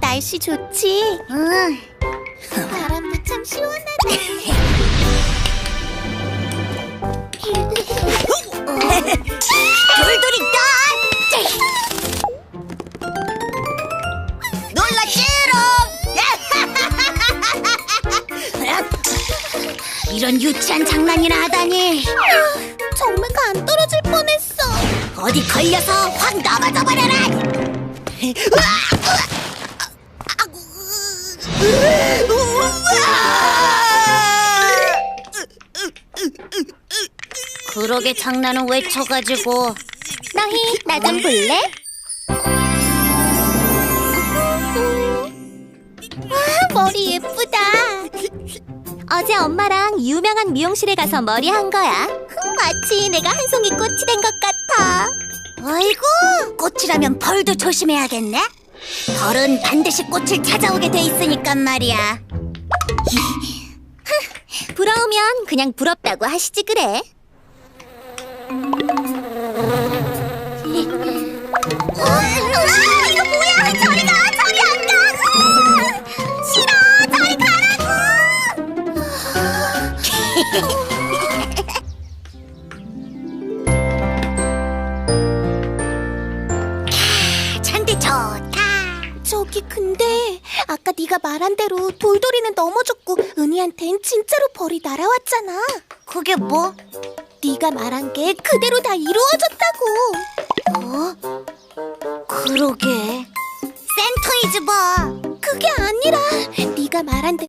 날씨 좋지? 응. 바람도 참 시원하네. 돌돌이 다 놀라지롱! 이런 유치한 장난이나 하다니 정말 안 떨어질 뻔했어. 어디 걸려서 확 넘어져 버려라! 그러게 장난은 왜 쳐가지고 너희 나 좀 볼래? 와 머리 예쁘다. 어제 엄마랑 유명한 미용실에 가서 머리 한 거야. 마치 내가 한 송이 꽃이 된 것 같아. 아이고 꽃이라면 벌도 조심해야겠네 벌은 반드시 꽃을 찾아오게 돼 있으니까 말이야 부러우면 그냥 부럽다고 하시지 그래. 아, 이거 뭐야? 저리 가, 저리 안 가. 싫어, 저리 좋다 저기 근데 아까 네가 말한 대로 돌돌이는 넘어졌고 은희한텐 진짜로 벌이 날아왔잖아. 그게 뭐? 네가 말한 게 그대로 다 이루어졌다고. 어? 그러게 센터이즈 봐 그게 아니라 네가 말한 대로